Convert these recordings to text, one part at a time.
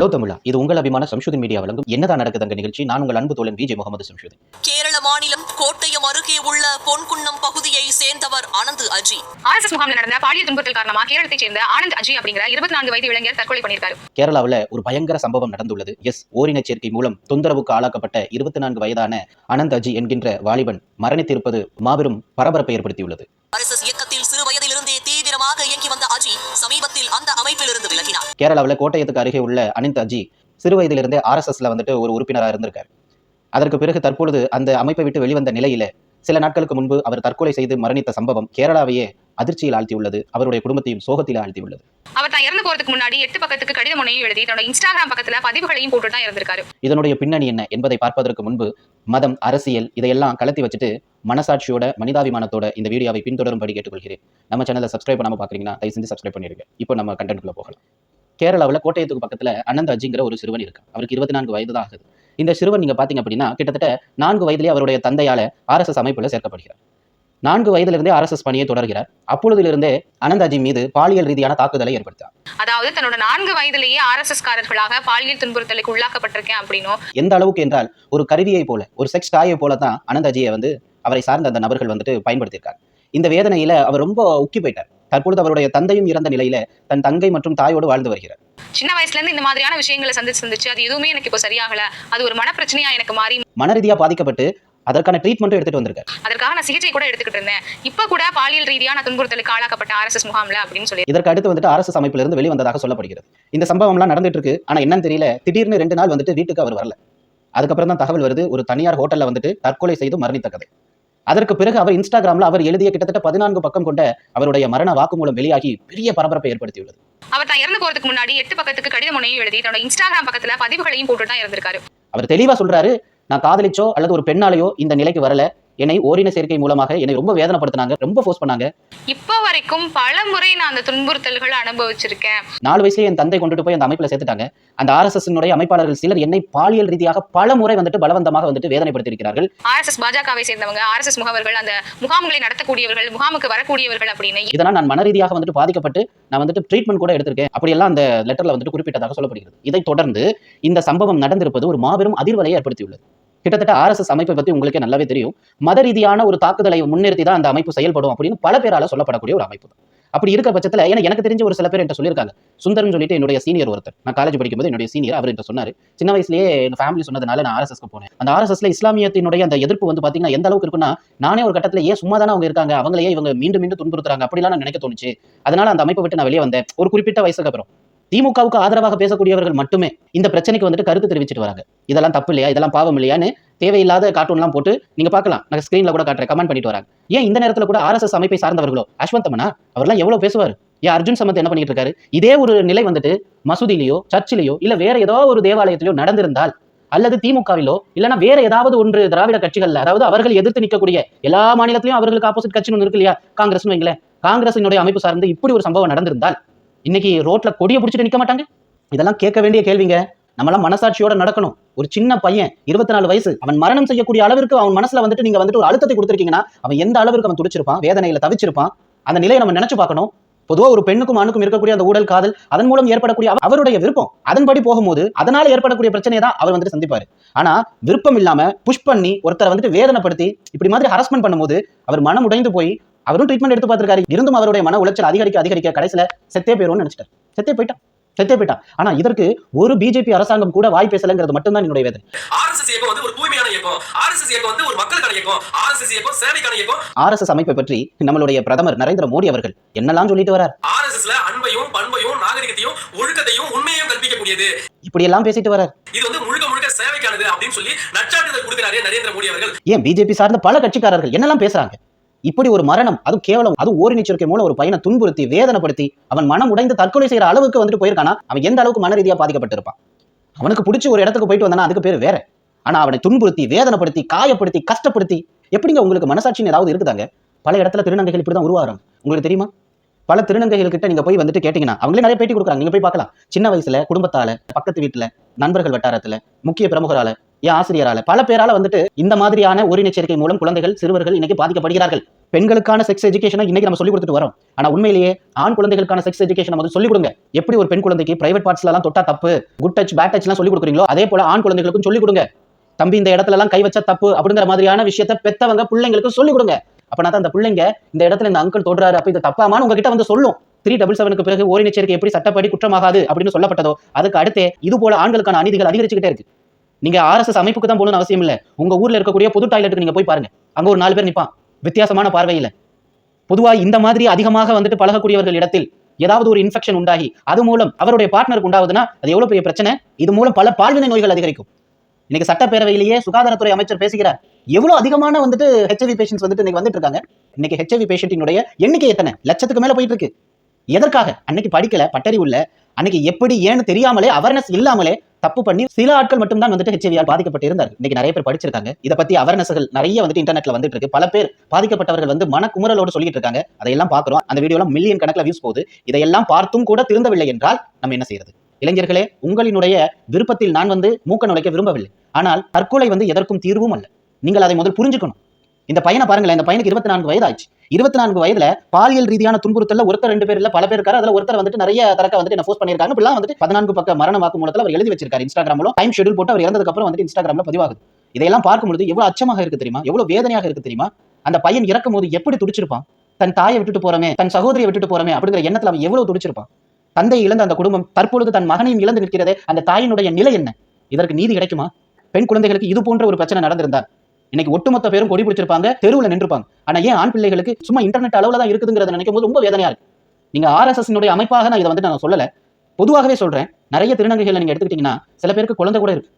Hello தமிழா இது உங்கள் அபிமான சம்ஷுதின் மீடியா வழங்கும் என்னதான் நடக்குது அங்க நிகழ்ச்சி? நான் உங்கள் அன்பு தோழன் விஜய் முகமது சம்ஷுதின். கேரள மாநிலம் கோட்டயம் அருகே உள்ள பொன்குன்னம் பகுதியை சேர்ந்தவர் அனந்து அஜி. ஆர்எஸ்எஸ் முகாமில் நடந்த பாலியல் துன்புறுத்தல் காரணமா கேரளத்தைச் சேர்ந்த ஆனந்த் அஜி அப்படிங்கிற இருபத்தி நான்கு வயது இளைஞர் தற்கொலை பண்ணியிருக்காரு. கேரளாவில் ஒரு பயங்கர சம்பவம் நடந்துள்ளது. எஸ் ஓரின சேர்க்கை மூலம் தொந்தரவுக்கு ஆளாக்கப்பட்ட இருபத்தி நான்கு வயதான அனந்த் அஜி என்கின்ற வாலிபன் மரணித்திருப்பது மாபெரும் பரபரப்பை ஏற்படுத்தியுள்ளது. ஆர்எஸ்எஸ் அஜி சமீபத்தில் அந்த அமைப்பிலிருந்து விலகினார். கேரளாவில் கோட்டயத்துக்கு அருகே உள்ள அனிந்த் அஜி சிறு வயதிலிருந்தே ஆர்எஸ்எஸ்ல வந்துட்டு ஒரு உறுப்பினராக இருந்திருக்கார். அதற்கு பிறகு தற்பொழுது அந்த அமைப்பை விட்டு வெளிவந்த நிலையில சில நாட்களுக்கு முன்பு அவர் தற்கொலை செய்து மரணித்த சம்பவம் கேரளாவையே அதிர்ச்சியில் ஆழ்த்தியுள்ளது. அவருடைய குடும்பத்தையும் சோகத்தில் ஆழ்த்தியுள்ளது. அவர் தான் இறந்து போறதுக்கு முன்னாடி எட்டு பக்கத்துக்கு கடித முனையும் எழுதி தன்னோட இன்ஸ்டாகிராம் பக்கத்துல பதிவுகளையும் போட்டு தான் இருந்திருக்காரு இதனுடைய பின்னணி என்ன என்பதை பார்ப்பதற்கு முன்பு மதம் அரசியல் இதையெல்லாம் கலத்தி வச்சுட்டு மனசாட்சியோட மனிதாபிமானத்தோட இந்த வீடியோவை பின்தொடரும்படி கேட்டுக்கொள்கிறேன். நம்ம சேனலை சப்ஸ்கிரைப் பண்ணாம பாக்குறீங்கன்னா தயவு செஞ்சு சப்ஸ்கிரைப் பண்ணிருங்க இப்போ நம்ம கண்டென்ட்குள்ள போகலாம். கேரளாவில் கோட்டயத்துக்கு பக்கத்துல அனந்த் அஜிங்கிற ஒரு சிறுவன் இருக்கு அவருக்கு இருபத்தி நான்கு வயது தான் ஆகுது. இந்த சிறுவன் நீங்க பாத்தீங்க அப்படின்னா கிட்டத்தட்ட நான்கு வயதிலே அவருடைய தந்தையால ஆர்எஸ்எஸ் அமைப்புல சேர்க்கப்படுகிறார். நான்கு வயதிலிருந்தே ஆர்எஸ்எஸ் பணியை தொடர்கிறார். அப்பொழுதிலிருந்தே அனந்த் அஜி மீது பாலியல் ரீதியான தாக்குதலை ஏற்படுத்தார் அதாவது தன்னோட நான்கு வயதிலேயே ஆர்எஸ்எஸ் காரர்களாக பாலியல் துன்புறுத்தலுக்கு உள்ளாக்கப்பட்டிருக்கேன் அப்படின்னும் எந்த அளவுக்கு என்றால் ஒரு கருவியை போல ஒரு செக்ஸ் டாயை போல தான் அனந்த் அஜியை வந்து அவரை சார்ந்த அந்த நபர்கள் வந்துட்டு பயன்படுத்தியிருக்காங்க இந்த வேதனையில அவர் ரொம்ப உக்கி போயிட்டார். தற்பொழுது அவருடைய தந்தையும் இறந்த நிலையில தன் தங்கை மற்றும் தாயோடு வாழ்ந்து வருகிறார். சின்ன வயசுல இருந்து இந்த மாதிரியான விஷயங்களை சந்திச்சு சந்திச்சு அது எதுவுமே எனக்கு இப்போ சரியாகல. அது ஒரு மனப்பிரச்சனையா எனக்கு மாறி மனரீதியா பாதிக்கப்பட்டு அதற்கான ட்ரீட்மெண்ட்டும் எடுத்துட்டு வந்திருக்காரு. அதற்காக நான் சிகிச்சை கூட எடுத்துக்கிட்டு இருந்தேன். இப்ப கூட பாலியல் ரீதியான துன்புறுத்தலுக்கு ஆளாக்கப்பட்ட ஆர்எஸ்எஸ் முகாம்ல அப்படின்னு சொல்லி. இதற்கு அடுத்து வந்துட்டு ஆர்எஸ்எஸ் அமைப்பிலிருந்து இருந்து வெளிவந்ததாக சொல்லப்படுகிறது. இந்த சம்பவம்லாம் நடந்துட்டு இருக்கு ஆனா என்னன்னு தெரியல. திடீர்னு ரெண்டு நாள் வந்துட்டு வீட்டுக்கு அவர் வரல. அதுக்கப்புறம் தான் தகவல் வருது. ஒரு தனியார் ஹோட்டல்ல வந்துட்டு தற்கொலை செய்து மரணித்த கதை. அதற்கு பிறகு அவர் இன்ஸ்டாகிராம்ல அவர் எழுதிய கிட்டத்தட்ட பதினான்கு பக்கம் கொண்ட அவருடைய மரண வாக்குமூலம் வெளியாகி பெரிய பரபரப்பை ஏற்படுத்தியுள்ளது. அவர் தான் இறந்து போறதுக்கு முன்னாடி எட்டு பக்கத்துக்கு கடித முனையும் எழுதி தன்னோட இன்ஸ்டாகிராம் பக்கத்துல பதிவுகளையும் போட்டு தான் இருந்திருக்காரு அவர் தெளிவா சொல்றாரு நான் காதலிச்சோ அல்லது ஒரு பெண்ணாலேயோ இந்த நிலைக்கு வரல. என்னை ஓரின சேர்க்கை மூலமாக என்னை ரொம்ப வேதனைப்படுத்தினாங்க ரொம்ப ஃபோர்ஸ் பண்ணாங்க. இப்போ வரைக்கும் பல முறை நான் அந்த துன்புறுத்தல்களை அனுபவிச்சிருக்கேன். நாலு வயசுல என் தந்தை கொண்டுட்டு போய் அந்த அமைப்புல சேர்த்துட்டாங்க. அந்த ஆர்எஸ்எஸ் அமைப்பாளர்கள் சிலர் என்னை பாலியல் ரீதியாக பல முறை வந்துட்டு பலவந்தமாக வந்துட்டு வேதனைப்படுத்தியிருக்கிறார்கள். ஆர்எஸ்எஸ் பாஜகவை சேர்ந்தவங்க ஆர்எஸ்எஸ் முகவர்கள் அந்த முகாம்களை நடத்தக்கூடியவர்கள் முகாமுக்கு வரக்கூடியவர்கள் அப்படின்னு இதனால் நான் மன ரீதியாக வந்துட்டு பாதிக்கப்பட்டு நான் வந்துட்டு ட்ரீட்மெண்ட் கூட எடுத்திருக்கேன். அப்படியெல்லாம் அந்த லெட்டர்ல வந்துட்டு குறிப்பிட்டதாக சொல்லப்படுகிறது. இதைத் தொடர்ந்து இந்த சம்பவம் நடந்திருப்பது ஒரு மாபெரும் அதிர்வலையை ஏற்படுத்தியுள்ளது. கிட்டத்தட்ட ஆர்எஸ்எஸ் அமைப்பை பற்றி உங்களுக்கே நல்லாவே தெரியும். மத ரீதியான ஒரு தாக்குதலை முன்னிறுத்தி தான் அந்த அமைப்பு செயல்படும் அப்படின்னு பல பேரால் சொல்லப்படக்கூடிய ஒரு அமைப்பு. தான் அப்படி இருக்க பட்சத்தில் ஏன்னா எனக்கு தெரிஞ்ச ஒரு சில பேர் என்கிட்ட சொல்லியிருக்காங்க. சுந்தர்னு சொல்லிட்டு என்னுடைய சீனியர் ஒருத்தர். நான் காலேஜ் படிக்கும்போது என்னுடைய சீனியர் அவர் என்கிட்ட சொன்னார். சின்ன வயசுலேயே என் ஃபேமிலி சொன்னதுனால நான் ஆர்எஸ்எஸ்க்கு போனேன். அந்த ஆர்எஸ்எஸ்ல இஸ்லாமியத்தினுடைய அந்த எதிர்ப்பு வந்து பார்த்தீங்கன்னா எந்த அளவுக்கு இருக்குன்னா நானே ஒரு கட்டத்தில் ஏன் சும்மா தானே அவங்க இருக்காங்க? அவங்களையே இவங்க மீண்டும் மீண்டும் துன்புறுத்துறாங்க. அப்படிலாம் நான் நினைக்க தோணுச்சு. அதனால அந்த அமைப்பை விட்டு நான் வெளியே வந்தேன். ஒரு குறிப்பிட்ட வயசுக்கு அப்புறம். திமுகவுக்கு ஆதரவாக பேசக்கூடியவர்கள் மட்டுமே இந்த பிரச்சனைக்கு வந்துட்டு கருத்து தெரிவிச்சிட்டு வராங்க. இதெல்லாம் தப்பு இல்லையா? இதெல்லாம் பாவம் இல்லையான்னு தேவையில்லாத கார்ட்டூன்லாம் போட்டு நீங்க பார்க்கலாம். நான் ஸ்கிரீன்ல கூட காட்டுறேன். கமெண்ட் பண்ணிட்டு வராங்க. ஏன் இந்த நேரத்துல கூட ஆர்எஸ்எஸ் அமைப்பை சார்ந்தவர்களோ? அஸ்வந்தமனா அவர்லாம் எவ்வளவு பேசுவார்? ஏன் அர்ஜுன் சமத் என்ன பண்ணிட்டு இருக்காரு? இதே ஒரு நிலை வந்துட்டு மசூதியிலயோ சர்ச்சிலேயோ இல்ல வேற ஏதோ ஒரு தேவாலயத்திலயோ நடந்திருந்தால் அல்லது திமுகவிலோ இல்லைன்னா வேற ஏதாவது ஒன்று திராவிட கட்சிகள்ல அதாவது அவர்கள் எதிர்த்து நிற்கக்கூடிய எல்லா மாநிலத்திலும் அவர்களுக்கு ஆப்போசிட் கட்சின்னு ஒன்று இருக்கு இல்லையா? காங்கிரஸ்னு வைங்களேன். காங்கிரசினுடைய அமைப்பு சார்ந்து இப்படி ஒரு சம்பவம் நடந்திருந்தால் இன்னைக்கு ரோட்டில் கொடியை பிடிச்சிட்டு நிற்க மாட்டாங்க? இதெல்லாம் கேட்க வேண்டிய கேள்விங்க. நம்மளாம் மனசாட்சியோட நடக்கணும். ஒரு சின்ன பையன் இருபத்தி நாலு வயசு அவன் மரணம் செய்யக்கூடிய அளவிற்கு அவன் மனசுல வந்துட்டு நீங்க வந்துட்டு ஒரு அழுத்தத்தை கொடுத்துருக்கீங்கன்னா அவன் எந்த அளவிற்கு அவன் துடிச்சிருப்பான் வேதனையில தவிச்சிருப்பான் அந்த நிலையை நம்ம நினைச்சு பார்க்கணும். பொதுவாக ஒரு பெண்ணுக்கும் ஆணுக்கும் இருக்கக்கூடிய அந்த ஊழல் காதல் அதன் மூலம் ஏற்படக்கூடிய அவருடைய விருப்பம். அதன்படி போகும்போது அதனால ஏற்படக்கூடிய பிரச்சனையை தான் அவர் வந்துட்டு சந்திப்பாரு. ஆனா விருப்பம் இல்லாம புஷ் பண்ணி ஒருத்தரை வந்துட்டு வேதனைப்படுத்தி இப்படி மாதிரி ஹரஸ்மெண்ட் பண்ணும்போது அவர் மனம் உடைந்து போய் அவரும் ட்ரீட்மெண்ட் எடுத்து பார்த்திருக்காரு. இருந்தும் அவருடைய மன உளைச்சல் அதிகரிக்க அதிகரிக்க கடைசியில செத்தே போயிரும்னு நினைச்சிட்டார். செத்தே போயிட்டான். செத்தே போயிட்டான். ஆனா இதற்கு ஒரு பிஜேபி அரசாங்கம் கூட வாய் பேசலங்கிறது மட்டும்தான் என்னுடைய வேதனை. ஆர்எஸ்எஸ் இயக்கம் வந்து ஒரு தூய்மையான இயக்கம். ஆர்எஸ்எஸ் இயக்கம் வந்து ஒரு மக்களுக்கான இயக்கம். ஆர்எஸ்எஸ் இயக்கம் சேவைக்கான இயக்கம். ஆர்எஸ்எஸ் அமைப்பை பற்றி நம்மளுடைய பிரதமர் நரேந்திர மோடி அவர்கள் என்னெல்லாம் சொல்லிட்டு வரார்? ஆர்எஸ்எஸ்ல அன்பையும் பண்பையும் நாகரிகத்தையும் ஒழுக்கத்தையும் உண்மையையும் கற்பிக்கக்கூடியது. இப்படி எல்லாம் பேசிட்டு வரார். இது வந்து முழுக்க முழுக்க சேவைக்கானது அப்படின்னு சொல்லி நச்சாட்டுதல் கொடுக்கிறாரு நரேந்திர மோடி அவர்கள். ஏன் பிஜேபி சார்ந்த பல கட்சிக்காரர்கள் என்னெல்லாம் பேசுறாங்க? இப்படி ஒரு மரணம் அது கேவலம் அது ஓரின மூலம் ஒரு பையனை துன்புறுத்தி வேதனைப்படுத்தி அவன் மனம் உடைந்து தற்கொலை செய்யற அளவுக்கு வந்துட்டு போயிருக்கானா அவன் எந்த அளவுக்கு மன ரீதியா பாதிக்கப்பட்டிருப்பான்? அவனுக்கு பிடிச்ச ஒரு இடத்துக்கு போயிட்டு வந்தானா அதுக்கு பேர் வேற. ஆனா அவனை துன்புறுத்தி வேதனைப்படுத்தி காயப்படுத்தி கஷ்டப்படுத்தி எப்படிங்க உங்களுக்கு மனசாட்சின்னு ஏதாவது இருக்குதாங்க? பல இடத்துல திருநங்கைகள் இப்படிதான் உருவாகிறாங்க உங்களுக்கு தெரியுமா? பல திருநங்கைகள் கிட்ட நீங்க போய் வந்துட்டு கேட்டீங்கன்னா அவங்களே நிறைய பேட்டி கொடுக்குறாங்க. நீங்க போய் பார்க்கலாம். சின்ன வயசுல குடும்பத்தால பக்கத்து வீட்டுல நண்பர்கள் வட்டாரத்துல முக்கிய பிரமுகரால என் ஆசிரியரால. பல பேரால வந்துட்டு இந்த மாதிரியான ஓரின மூலம் குழந்தைகள் சிறுவர்கள் இன்னைக்கு பாதிக்கப்படுகிறார்கள். பெண்களுக்கான செக்ஸ் எஜுகேஷனை இன்னைக்கு நம்ம சொல்லி கொடுத்துட்டு வரோம். ஆனா உண்மையிலேயே ஆண் குழந்தைகளுக்கான செக்ஸ் எஜுகேஷன் வந்து சொல்லி கொடுங்க. எப்படி ஒரு பெண் குழந்தைக்கு பிரைவேட் பார்ட்ஸ்ல எல்லாம் தொட்டா தப்பு? குட் டச் பேட் எல்லாம் சொல்லி கொடுக்குறீங்களோ அதே போல ஆண் குழந்தைகளுக்கும் சொல்லி கொடுங்க. தம்பி இந்த இடத்துல எல்லாம் கை வச்சா தப்பு அப்படிங்கிற மாதிரியான விஷயத்த பெத்தவங்க பிள்ளைங்களுக்கு சொல்லி கொடுங்க. அப்பனா தான் அந்த பிள்ளைங்க இந்த இடத்துல இந்த அங்கிள் தொடுறாரு அப்ப இது தப்பாமான்னு உங்ககிட்ட வந்து சொல்லும். த்ரீ டபுள் செவனுக்கு பிறகு ஓரின எப்படி சட்டப்படி குற்றமாகாது அப்படின்னு சொல்லப்பட்டதோ அதுக்கு அடுத்தே இது போல ஆண்களுக்கான அநீதிகள் அதிகரிச்சுக்கிட்டே இருக்கு. நீங்க ஆர்எஸ்எஸ் அமைப்புக்கு தான் போகணும்னு அவசியம் இல்ல. உங்க ஊர்ல இருக்கக்கூடிய பொது டாய்லெட்டுக்கு நீங்க போய் பாருங்க. அங்க ஒரு நாலு பேர் நிற்பான் வித்தியாசமான பார்வையில பொதுவா இந்த மாதிரி அதிகமாக வந்துட்டு பழகக்கூடியவர்கள் இடத்தில் ஏதாவது ஒரு இன்ஃபெக்ஷன் உண்டாகி அது மூலம் அவருடைய பார்ட்னருக்கு உண்டாகுதுன்னா அது எவ்வளவு பெரிய பிரச்சனை? இது மூலம் பல பால்வினை நோய்கள் அதிகரிக்கும். இன்னைக்கு சட்டப்பேரவையிலேயே சுகாதாரத்துறை அமைச்சர் பேசுகிறார். எவ்வளவு அதிகமான வந்துட்டு ஹெச்ஐவி பேஷண்ட்ஸ் வந்துட்டு இன்னைக்கு வந்துட்டு இருக்காங்க. இன்னைக்கு ஹெச்ஐவி பேஷண்ட்டினுடைய எண்ணிக்கை எத்தனை? லட்சத்துக்கு மேல போயிட்டு இருக்கு. எதற்காக? அன்னைக்கு படிக்கல பட்டறிவு உள்ள அன்னைக்கு எப்படி ஏன்னு தெரியாமலே அவேர்னஸ் இல்லாமலே தப்பு பண்ணி சில ஆட்கள் மட்டும்தான் வந்துட்டு ஹெச்ஐவியால் பாதிக்கப்பட்டிருந்தார் இன்னைக்கு நிறைய பேர் படிச்சிருக்காங்க. இதை பத்தி அவர்னஸ்கள் நிறைய வந்துட்டு இன்டர்நெட்ல வந்துட்டு இருக்கு. பல பேர் பாதிக்கப்பட்டவர்கள் வந்து மனக்குமுறலோடு சொல்லிட்டு இருக்காங்க. அதையெல்லாம் பாக்குறோம் அந்த வீடியோலாம் மில்லியன் கணக்கில் வியூஸ் போகுது. இதையெல்லாம் பார்த்தும் கூட திருந்தவில்லை என்றால் நம்ம என்ன செய்யறது? இளைஞர்களே உங்களினுடைய விருப்பத்தில் நான் வந்து மூக்க நுழைக்க விரும்பவில்லை. ஆனால் தற்கொலை வந்து எதற்கும் தீர்வும் அல்ல. நீங்கள் அதை முதல் புரிஞ்சுக்கணும். இந்த பையனை பாருங்களேன். இந்த பையனுக்கு இருபத்தி நான்கு வயதாச்சு இருபத்தி நான்கு வயதுல பாலியல் ரீதியான துன்புறுத்தல ஒருத்தர் ரெண்டு பேர் இல்ல பல பேர் இருக்காரு. அதுல ஒருத்தர் வந்துட்டு நிறைய தரக்க வந்துட்டு என்ன போஸ்ட் பண்ணிருக்காங்க இப்படிலாம் வந்துட்டு பதினான்கு பக்க மரண வாக்குமூலத்துல அவர் எழுதி வச்சிருக்காரு இன்ஸ்டாகிராம்ல டைம் ஷெடியூல் போட்டு அவர் இறந்ததுக்கு அப்புறம் வந்துட்டு இன்ஸ்டாகிராம்ல பதிவாகுது. இதெல்லாம் பார்க்கும்போது எவ்வளவு அச்சமாக இருக்கு தெரியுமா? எவ்வளவு வேதனையாக இருக்கு தெரியுமா? அந்த பையன் இறக்கும் போது எப்படி துடிச்சிருப்பான்? தன் தாயை விட்டுட்டு போறமே தன் சகோதரியை விட்டுட்டு போறமே அப்படிங்கிற எண்ணத்துல அவன் எவ்வளவு துடிச்சிருப்பான்? தந்தை இழந்த அந்த குடும்பம் தற்பொழுது தன் மகனையும் இழந்து நிற்கிறதே அந்த தாயினுடைய நிலை என்ன? இதற்கு நீதி கிடைக்குமா? பெண் குழந்தைகளுக்கு இது போன்ற ஒரு பிரச்சனை நடந்திருந்தால் இன்னைக்கு ஒட்டுமொத்த பேரும் கொடி பிடிச்சிருப்பாங்க தெருவில் நின்றுப்பாங்க. ஆனா ஏன் ஆண் பிள்ளைகளுக்கு சும்மா இன்டர்நெட் அளவில் தான் இருக்குதுங்கிறத நினைக்கும் போது ரொம்ப வேதனையா இருக்கு. நீங்க ஆர்எஸ்எஸ்னுடைய அமைப்பாக நான் இதை வந்து நான் சொல்லல. பொதுவாகவே சொல்றேன் நிறைய திருநங்கைகளை நீங்க எடுத்துக்கிட்டீங்கன்னா சில பேருக்கு குழந்தை கூட இருக்கு.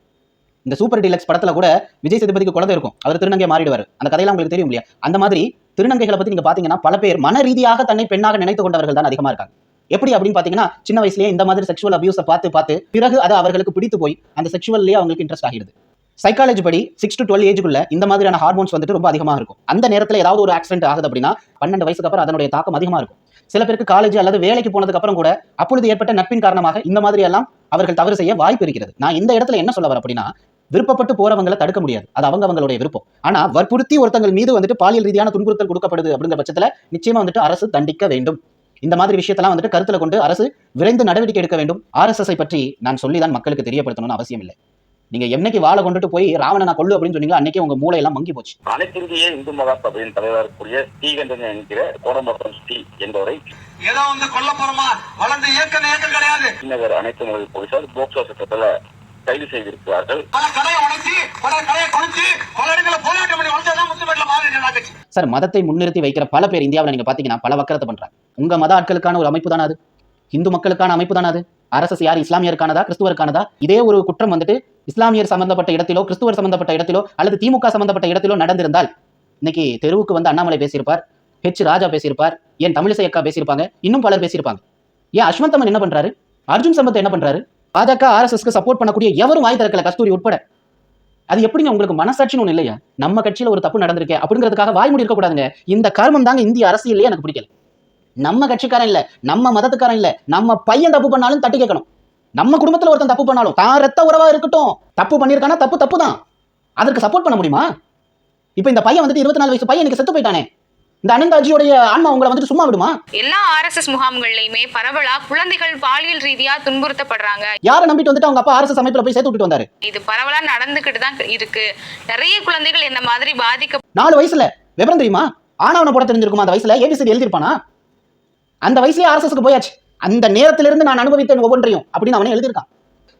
இந்த சூப்பர் டீலக்ஸ் படத்துல கூட விஜய் சேதுபதிக்கு குழந்தை இருக்கும். அவர் திருநங்கை மாறிடுவார். அந்த கதையெல்லாம் உங்களுக்கு தெரியும் இல்லையா? அந்த மாதிரி திருநங்கைகளை பத்தி நீங்க பாத்தீங்கன்னா பல பேர் மன ரீதியாக தன்னை பெண்ணாக நினைத்து கொண்டவர்கள் தான் அதிகமா இருக்காங்க. எப்படி அப்படின்னு பாத்தீங்கன்னா சின்ன வயசுலயே இந்த மாதிரி செக்ஷுவல் அபியூஸை பார்த்து பார்த்து பிறகு அது அவர்களுக்கு பிடித்து போய் அந்த செக்ஷுவல்லேயே அவங்களுக்கு இன்ட்ரெஸ்ட் ஆகிடுது. சைக்காலஜி படி சிக்ஸ் டு டுவெல் ஏஜுக்குள்ள இந்த மாதிரியான ஹார்மோன்ஸ் வந்துட்டு ரொம்ப அதிகமாக இருக்கும். அந்த நேரத்தில் ஏதாவது ஒரு ஆக்சிடென்ட் ஆகுது அப்படின்னா பன்னெண்டு வயசுக்கு அப்புறம் அதனுடைய தாக்கம் அதிகமாக இருக்கும். சில பேருக்கு காலேஜ் அல்லது வேலைக்கு போனதுக்கு அப்புறம் கூட அப்பொழுது ஏற்பட்ட நட்பின் காரணமாக இந்த மாதிரி எல்லாம் அவர்கள் தவறு செய்ய வாய்ப்பு இருக்கிறது. நான் இந்த இடத்துல என்ன சொல்ல வர அப்படின்னா விருப்பப்பட்டு போறவங்களை தடுக்க முடியாது. அது அவங்க அவங்களுடைய விருப்பம். ஆனா வற்புறுத்தி ஒருத்தங்கள் மீது வந்துட்டு பாலியல் ரீதியான துன்புறுத்தல் கொடுக்கப்படுது அப்படிங்கிற பட்சத்துல நிச்சயமா வந்துட்டு அரசு தண்டிக்க வேண்டும். இந்த மாதிரி விஷயத்தெல்லாம் வந்துட்டு கருத்துல கொண்டு அரசு விரைந்து நடவடிக்கை எடுக்க வேண்டும். ஆர்எஸ்எஸ்ஐ பற்றி நான் சொல்லி தான் மக்களுக்கு தெரியப்படுத்தணும்னு அவசியம் இல்லை நீங்க என்னைக்கு வாழை கொண்டுட்டு போய் ராவணனை கொள்ளு அப்படின்னு சொன்னீங்களோ அன்னைக்கே உங்க மூளையெல்லாம் மங்கி போச்சு. அனைத்திந்திய இந்து மகா சபையின் தலைவர் கூடிய ஸ்ரீகண்டன் என்கிற கோடம்பாக்கம் ஸ்ரீ என்பவரை ஏதோ வந்து கொல்ல போறோமா? வளர்ந்து இயக்கம் இயக்கம் கிடையாது. ஸ்ரீநகர் அனைத்து மொழி போலீசார் போக்சோ சட்டத்துல கைது செய்திருக்கிறார்கள். பல கடையை உடைச்சு பல கடையை குறைச்சு பல இடங்களை போராட்டம் பண்ணி உடைச்சதான் முத்துப்பேட்டில் மாறி கட்சி சார் மதத்தை முன்னிறுத்தி வைக்கிற பல பேர் இந்தியாவில் நீங்க பாத்தீங்கன்னா பல வக்கரத்தை பண்றாங்க. உங்க மத ஆட்களுக்கான ஒரு அமைப்பு தானே அது? இந்து மக்களுக்கான அமைப்பு தானே அது? ஆர்எஸ்எஸ் யார் இஸ்லாமியருக்கானதா கிறிஸ்துவருக்கானதா? இதே ஒரு குற்றம் வந்துட்டு இஸ்லாமியர் சம்பந்தப்பட்ட இடத்திலோ கிறிஸ்துவர் சம்பந்தப்பட்ட இடத்திலோ அல்லது திமுக சம்பந்தப்பட்ட இடத்திலோ நடந்திருந்தால் இன்னைக்கு தெருவுக்கு வந்து அண்ணாமலை பேசியிருப்பார் ஹெச் ராஜா பேசியிருப்பார் ஏன் தமிழிசை அக்கா பேசியிருப்பாங்க இன்னும் பலர் பேசியிருப்பாங்க. ஏன் அஸ்வந்தமன் என்ன பண்றாரு? அர்ஜுன் சம்பத் என்ன பண்றாரு? பாஜக ஆர்எஸ்எஸ்க்கு சப்போர்ட் பண்ணக்கூடிய எவரும் வாய் திறக்கல கஸ்தூரி உட்பட. அது எப்படிங்க உங்களுக்கு மனசாட்சின்னு ஒண்ணு இல்லையா? நம்ம கட்சியில ஒரு தப்பு நடந்திருக்கே அப்படிங்கிறதுக்காக வாய் மூடி இருக்கக்கூடாதுங்க. இந்த கர்மம் தாங்க இந்திய அரசியலே எனக்கு பிடிக்கல. நம்ம கட்சிக்காரன் இல்ல நம்ம மதத்துக்காரன் இல்ல நம்ம பையன் தப்பு பண்ணாலும் தட்டி கேட்கணும். நம்ம குடும்பத்துல ஒருத்தன் தப்பு பண்ணாலும் தான் ரத்த உறவா இருக்கட்டும். தப்பு பண்ணியிருக்கானா தப்பு தப்பு தான். அதற்கு சப்போர்ட் பண்ண முடியுமா? இப்போ இந்த பையன் வந்துட்டு இருபத்தி நாலு வயசு பையன் எனக்கு செத்து போயிட்டானே. இந்த அனந்தாஜியோடைய ஆன்மா உங்களை வந்துட்டு சும்மா விடுமா? எல்லா ஆர்எஸ்எஸ் முகாம்கள்லயுமே பரவலா குழந்தைகள் பாலியல் ரீதியா துன்புறுத்தப்படுறாங்க. யாரை நம்பிட்டு வந்துட்டு அவங்க அப்பா ஆர்எஸ்எஸ் அமைப்புல போய் சேர்த்து விட்டுட்டு வந்தாரு? இது பரவலா நடந்துகிட்டு தான் இருக்கு. நிறைய குழந்தைகள் இந்த மாதிரி பாதிக்க நாலு வயசுல விவரம் தெரியுமா? ஆனவனை போட தெரிஞ்சிருக்குமா? அந்த வயசுல ஏபிசிடி எழுதிருப்பானா அந்த வயசுலயே ஆர்எஸ்எஸ்க்கு போயாச்சு. அந்த நேரத்திலிருந்து நான் அனுபவித்தேன் ஒவ்வொன்றையும் அப்படின்னு அவனே எழுதியிருக்கான்.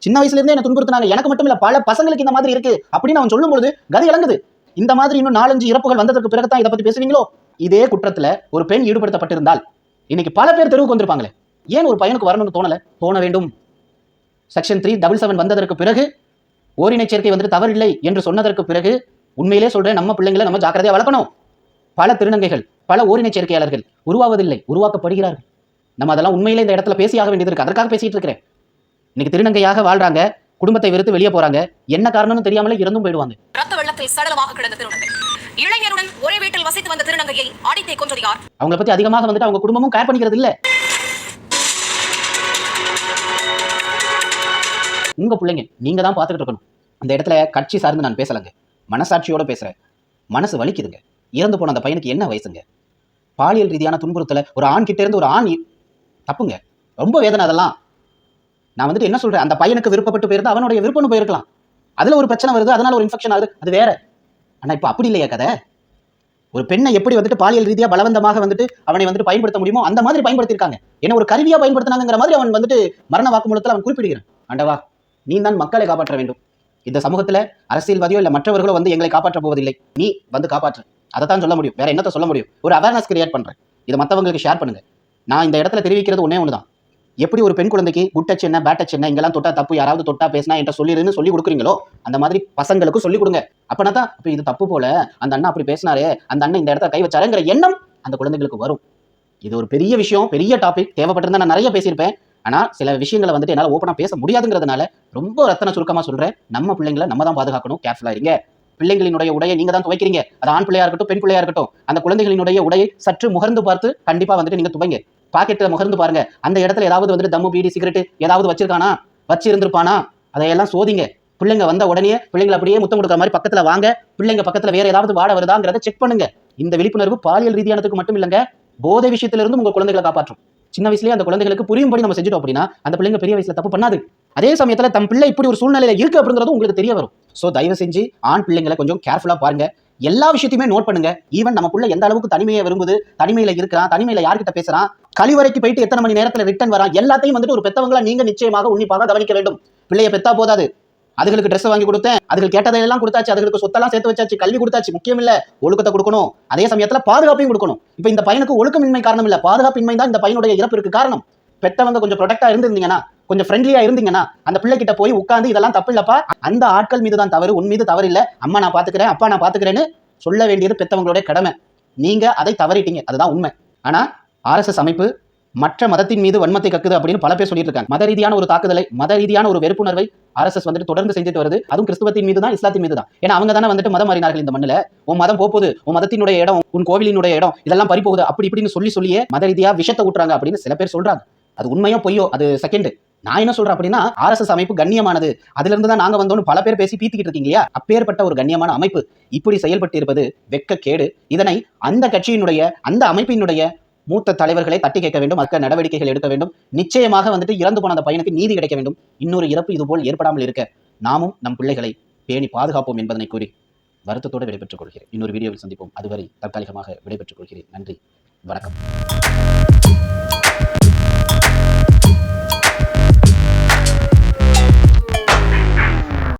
சின்ன வயசுல இருந்தே என்ன துன்புறுத்தினாங்க எனக்கு மட்டும் இல்ல பல பசங்களுக்கு இந்த மாதிரி இருக்கு அப்படின்னு அவன் சொல்லும்பொழுது கதை இழங்குது இந்த மாதிரி இன்னும் நாலஞ்சு இறப்புகள் வந்ததற்கு பிறகு தான் இதை பத்தி பேசுவீங்களோ இதே குற்றத்துல ஒரு பெண் ஈடுபடுத்தப்பட்டிருந்தால் இன்னைக்கு பல பேர் தெருவுக்கு வந்திருப்பாங்களே. ஏன் ஒரு பையனுக்கு வரணும்னு தோணல? தோண வேண்டும். செக்ஷன் த்ரீ டபுள் செவன் வந்ததற்கு பிறகு ஓரினை சேர்க்கை வந்துட்டு தவறில்லை என்று சொன்னதற்கு பிறகு உண்மையிலே சொல்றேன் நம்ம பிள்ளைங்களை நம்ம ஜாக்கிரதையா வளர்க்கணும். பல திருநங்கைகள் பல ஓரினை சேர்க்கையாளர்கள் உருவாவதில்லை உருவாக்கப்படுகிறார்கள். நம்ம அதெல்லாம் உண்மையிலே இந்த இடத்துல பேசியாக வேண்டியது இருக்கு. அதற்காக பேசிட்டு இருக்கிறேன். இன்னைக்கு திருநங்கையாக வாழ்றாங்க குடும்பத்தை வெறுத்து வெளியே போறாங்க என்ன காரணம்னு தெரியாமலே இறந்தும் போயிடுவாங்க. ரத்த வெள்ளத்தில் சடலமாக கிடந்த திருநங்கை. இளைஞருடன் ஒரே வீட்டில் வசித்து வந்த திருநங்கையை அடித்தே கொன்றது யார்? அவங்கள பத்தி அதிகமாக வந்துட்டு அவங்க குடும்பமும் கேர் பண்ணிக்கிறது இல்ல. உங்க பிள்ளைங்க நீங்க தான் பார்த்துக்கிட்டு இருக்கணும். அந்த இடத்துல கட்சி சார்ந்து நான் பேசலைங்க. மனசாட்சியோட பேசுறேன். மனசு வலிக்குதுங்க. இறந்து போன அந்த பையனுக்கு என்ன வயசுங்க? பாலியல் ரீதியான துன்புறுத்தலை ஒரு ஆண் கிட்ட இருந்து ஒரு ஆண் தப்புங்க. ரொம்ப வேதனை அதெல்லாம். நான் வந்துட்டு என்ன சொல்றேன்? அந்த பையனுக்கு விருப்பப்பட்டு போயிருந்தா அவனுடைய விருப்பம்னு போயிருக்கலாம். அதுல ஒரு பிரச்சனை வருது அதனால ஒரு இன்ஃபெக்ஷன் ஆகுது. அது வேற. ஆனா இப்போ அப்படி இல்லையா கதை? ஒரு பெண்ணை எப்படி வந்துட்டு பாலியல் ரீதியா பலவந்தமாக வந்துட்டு அவனை வந்துட்டு பயன்படுத்த முடியுமோ அந்த மாதிரி பயன்படுத்தியிருக்காங்க. என்ன ஒரு கருவியா பயன்படுத்தினாங்கிற மாதிரி அவன் வந்துட்டு மரண வாக்குமூலத்தில் அவன் குறிப்பிடுகிறான். ஆண்டவா நீ தான் மக்களை காப்பாற்ற வேண்டும். இந்த சமூகத்துல அரசியல்வாதியோ இல்ல மற்றவர்களோ வந்து எங்களை காப்பாற்ற போவதில்லை. நீ வந்து காப்பாற்று. அதை தான் சொல்ல முடியும். வேற என்னத்த சொல்ல முடியும்? ஒரு அவேர்னஸ் கிரியேட் பண்ணுறேன் இதை மற்றவங்களுக்கு ஷேர் பண்ணுங்க. நான் இந்த இடத்துல தெரிவிக்கிறது ஒன்றே ஒன்று தான் எப்படி ஒரு பெண் குழந்தைக்கு குட் டச் என்ன பேட் டச் என்ன இங்கெல்லாம் தொட்டா தப்பு யாராவது தொட்டா பேசினா என்கிட்ட சொல்லிடுன்னு சொல்லி கொடுக்குறீங்களோ அந்த மாதிரி பசங்களுக்கும் சொல்லி கொடுங்க. அப்பனா தான் இப்போ இது தப்பு போல அந்த அண்ணா அப்படி பேசினாரு அந்த அண்ணன் இந்த இடத்துல கை வச்சாருங்கிற எண்ணம் அந்த குழந்தைகளுக்கு வரும். இது ஒரு பெரிய விஷயம் பெரிய டாபிக் தேவைப்பட்டிருந்தா நான் நிறைய பேசியிருப்பேன். ஆனால் சில விஷயங்களை வந்துட்டு என்னால் ஓப்பனாக பேச முடியாதுங்கிறதுனால ரொம்ப ரத்தன சுருக்கமாக சொல்கிறேன் நம்ம பிள்ளைங்களை நம்ம தான் பாதுகாக்கணும். கேர்ஃபுல்லாக இருங்க. பிள்ளைகளினுடைய உடையை நீங்க தான் துவைக்கிறீங்க. அது ஆண் பிள்ளையா இருக்கட்டும் பெண் பிள்ளையா இருக்கட்டும். அந்த குழந்தைகளினுடைய உடையை சற்று முகர்ந்து பார்த்து கண்டிப்பா வந்துட்டு நீங்க துவைங்க. பாக்கெட்டில் முகர்ந்து பாருங்க. அந்த இடத்துல ஏதாவது வந்துட்டு தம்மு பீடி சிகரெட் ஏதாவது வச்சிருக்கானா? வச்சிருந்திருப்பானா? அதையெல்லாம் சோதிங்க. பிள்ளைங்க வந்த உடனே பிள்ளைங்களை அப்படியே முத்தம் கொடுக்குற மாதிரி பக்கத்துல வாங்க. பிள்ளைங்க பக்கத்துல வேற ஏதாவது வாட வருதாங்கிறத செக் பண்ணுங்க. இந்த விழிப்புணர்வு பாலியல் ரீதியானதுக்கு மட்டும் இல்லைங்க. போதை விஷயத்திலிருந்து உங்க குழந்தைகளை காப்பாற்றும். சின்ன வயசுலேயே அந்த குழந்தைகளுக்கு புரியும்படி நம்ம செஞ்சுட்டோம் அப்படின்னா அந்த பிள்ளைங்க பெரிய வயசுல தப்பு பண்ணாது. அதே சமயத்தில் தம் பிள்ளை இப்படி ஒரு சூழ்நிலையில் இருக்குது அப்படிங்கிறது உங்களுக்கு தெரிய வரும். ஸோ தயவு செஞ்சு ஆண் பிள்ளைங்களை கொஞ்சம் கேர்ஃபுல்லாக பாருங்க. எல்லா விஷயத்தையுமே நோட் பண்ணுங்க. ஈவன் நமக்குள்ள எந்த அளவுக்கு தனிமையை விரும்புது தனிமையில இருக்கிறான் தனிமையில யார்கிட்ட பேசுறான் கழிவறைக்கு போயிட்டு எத்தனை மணி நேரத்தில் ரிட்டர்ன் வரான் எல்லாத்தையும் வந்துட்டு ஒரு பெத்தவங்களா நீங்க நிச்சயமாக உன்னிப்பாக கவனிக்க வேண்டும். பிள்ளைய பெத்தா போதாது. அதுகளுக்கு ட்ரெஸ் வாங்கி கொடுத்தேன். அதுகள் கேட்டதையெல்லாம் கொடுத்தாச்சு. அதுகளுக்கு சொத்தெல்லாம் சேர்த்து வச்சாச்சு. கல்வி கொடுத்தாச்சு. முக்கியம் இல்ல. ஒழுக்கத்தை கொடுக்கணும். அதே சமயத்துல பாதுகாப்பையும் கொடுக்கணும். இப்போ இந்த பையனுக்கு ஒழுக்கமின்மை காரணம் இல்ல. பாதுகாப்பின்மை தான் இந்த பையனுடைய இறப்பிற்கு காரணம். பெத்தவங்க கொஞ்சம் ப்ரொடெக்டா இருந்திருந்தீங்கன்னா கொஞ்சம் ஃப்ரெண்ட்லியா இருந்தீங்கன்னா அந்த பிள்ளை கிட்ட போய் உட்காந்து இதெல்லாம் தப்பு இல்லப்பா அந்த ஆட்கள் மீது தான் தவறு உன் மீது தவறு இல்லை அம்மா நான் பாத்துக்கிறேன் அப்பா நான் பாத்துக்கிறேன்னு சொல்ல வேண்டியது பெத்தவங்களுடைய கடமை. நீங்க அதை தவறிட்டீங்க. அதுதான் உண்மை. ஆனா ஆர்எஸ்எஸ் அமைப்பு மற்ற மதத்தின் மீது வன்மத்தை கக்குது அப்படின்னு பல பேர் சொல்லிட்டு இருக்காங்க மத ரீதியான ஒரு தாக்குதலை மத ரீதியான ஒரு வெறுப்புணர்வை ஆர்எஸ்எஸ் வந்துட்டு தொடர்ந்து செஞ்சுட்டு வருது. அதுவும் கிறிஸ்துவத்தின் மீது தான் இஸ்லாத்தின் மீது தான் ஏன்னா அவங்க தானே வந்துட்டு மதம் மாறினார்கள் இந்த மண்ணில். உன் மதம் போகுது உன் மதத்தினுடைய இடம் உன் கோவிலினுடைய இடம் இதெல்லாம் பறி போகுது அப்படி இப்படின்னு சொல்லி சொல்லியே மத ரீதியா விஷத்தை ஊட்டுறாங்க அப்படின்னு சில பேர் சொல்றாங்க. அது உண்மையோ பொய்யோ அது செகண்ட் நான் என்ன சொல்றேன் அப்படின்னா ஆர்எஸ்எஸ் அமைப்பு கண்ணியமானது. அதுல இருந்து தான் நாங்க வந்தோம்னு பல பேர் பேசி பீத்திக்கிட்டு இருக்கீங்க இல்லையா? அப்பேற்பட்ட ஒரு கண்ணியமான அமைப்பு இப்படி செயல்பட்டு இருப்பது வெக்க கேடு இதனை அந்த கட்சியினுடைய அந்த அமைப்பினுடைய மூத்த தலைவர்களை தட்டி கேட்க வேண்டும் மற்ற நடவடிக்கைகள் எடுக்க வேண்டும். நிச்சயமாக வந்துட்டு இறந்து போன அந்த பையனுக்கு நீதி கிடைக்க வேண்டும். இன்னொரு இறப்பு இதுபோல் ஏற்படாமல் இருக்க நாமும் நம் பிள்ளைகளை பேணி பாதுகாப்போம் என்பதனை கூறி வருத்தத்தோடு விடைபெற்றுக் கொள்கிறேன். இன்னொரு வீடியோவில் சந்திப்போம். அதுவரை தற்காலிகமாக விடைபெற்றுக் கொள்கிறேன். நன்றி. வணக்கம்.